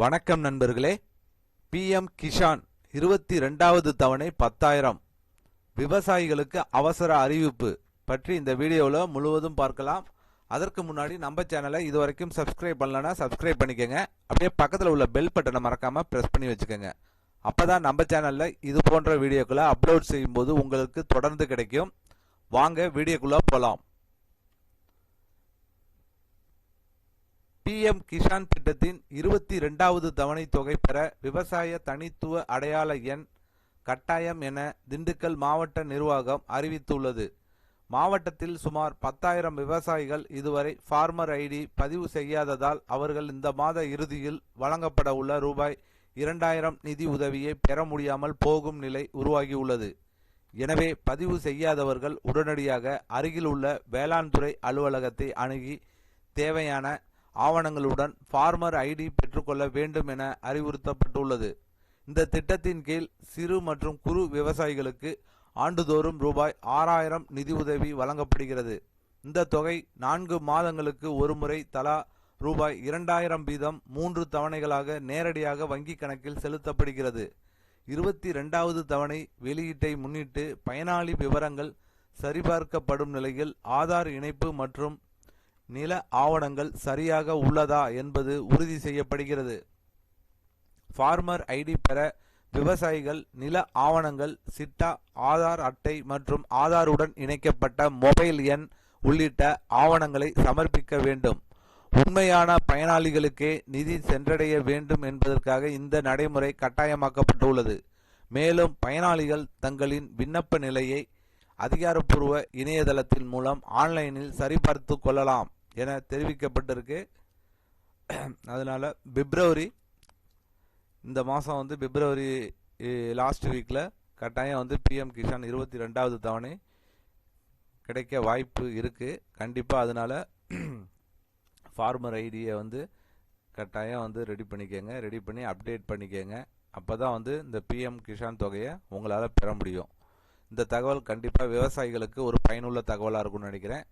வணக்கம் நண்பர்களே. பிஎம் கிஷான் இருபத்தி ரெண்டாவது தவணை பத்தாயிரம். விவசாயிகளுக்கு அவசர அறிவிப்பு பற்றி இந்த வீடியோவில் முழுவதும் பார்க்கலாம். அதற்கு முன்னாடி நம்ம சேனலை இது வரைக்கும் சப்ஸ்கிரைப் பண்ணலன்னா சப்ஸ்கிரைப் பண்ணிக்கோங்க. அப்படியே பக்கத்தில் உள்ள பெல் பட்டனை மறக்காமல் ப்ரெஸ் பண்ணி வச்சுக்கோங்க. அப்பதான் நம்ம சேனலில் இது போன்ற வீடியோக்களை அப்லோட் செய்யும்போது உங்களுக்கு தொடர்ந்து கிடைக்கும். வாங்க வீடியோக்குள்ளே போகலாம் பிஎம் கிஷான் திட்டத்தின் இருபத்தி ரெண்டாவது தவணை தொகை பெற விவசாய தனித்துவ அடையாள எண் கட்டாயம் என திண்டுக்கல் மாவட்ட நிர்வாகம் அறிவித்துள்ளது. மாவட்டத்தில் சுமார் பத்தாயிரம் விவசாயிகள் இதுவரை ஃபார்மர் ஐடி பதிவு செய்யாததால் அவர்கள் இந்த மாத இறுதியில் வழங்கப்பட உள்ள ரூபாய் இரண்டாயிரம் நிதி உதவியை பெற முடியாமல் போகும் நிலை உருவாகியுள்ளது. எனவே பதிவு செய்யாதவர்கள் உடனடியாக அருகில் உள்ள வேளாண் துறை அலுவலகத்தை அணுகி தேவையான ஆவணங்களுடன் ஃபார்மர் ஐடி பெற்றுக்கொள்ள வேண்டும் என அறிவுறுத்தப்பட்டுள்ளது. இந்த திட்டத்தின் கீழ் சிறு மற்றும் குறு விவசாயிகளுக்கு ஆண்டுதோறும் ரூபாய் ஆறாயிரம் நிதியுதவி வழங்கப்படுகிறது. இந்த தொகை நான்கு மாதங்களுக்கு ஒருமுறை தலா ரூபாய் இரண்டாயிரம் வீதம் மூன்று தவணைகளாக நேரடியாக வங்கி கணக்கில் செலுத்தப்படுகிறது. இருபத்தி ரெண்டாவது தவணை வெளியீட்டை முன்னிட்டு பயனாளி விவரங்கள் சரிபார்க்கப்படும் நிலையில் ஆதார் இணைப்பு மற்றும் நில ஆவணங்கள் சரியாக உள்ளதா என்பது உறுதி செய்யப்படுகிறது. ஃபார்மர் ஐடி பெற விவசாயிகள் நில ஆவணங்கள் சிட்டா ஆதார் அட்டை மற்றும் ஆதாருடன் இணைக்கப்பட்ட மொபைல் எண் உள்ளிட்ட ஆவணங்களை சமர்ப்பிக்க வேண்டும். உண்மையான பயனாளிகளுக்கே நிதி சென்றடைய வேண்டும் என்பதற்காக இந்த நடைமுறை கட்டாயமாக்கப்பட்டுள்ளது. மேலும் பயனாளிகள் தங்களின் விண்ணப்ப நிலையை அதிகாரப்பூர்வ இணையதளத்தின் மூலம் ஆன்லைனில் சரிபார்த்து கொள்ளலாம். என தெரிவிக்கப்பட்டிருக்கு. அதனால் பிப்ரவரி இந்த மாதம் வந்து பிப்ரவரி லாஸ்ட் வீக்கில் கட்டாயம் வந்து பிஎம் கிஷான் இருபத்தி ரெண்டாவது தவணை கிடைக்க வாய்ப்பு இருக்குது கண்டிப்பாக அதனால ஃபார்மர் ஐடியை வந்து கட்டாயம் வந்து ரெடி பண்ணிக்கோங்க. ரெடி பண்ணி அப்டேட் பண்ணிக்கோங்க. அப்போ தான் வந்து இந்த பிஎம் கிஷான் தொகையை உங்களால் பெற முடியும். இந்த தகவல் கண்டிப்பாக விவசாயிகளுக்கு ஒரு பயனுள்ள தகவலாக இருக்கும்னு நினைக்கிறேன்.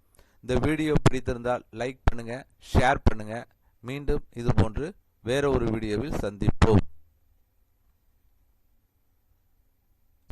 இந்த வீடியோ பிடித்திருந்தால் லைக் பண்ணுங்கள் ஷேர் பண்ணுங்கள் மீண்டும் இது போன்று வேற ஒரு வீடியோவில் சந்திப்போம்.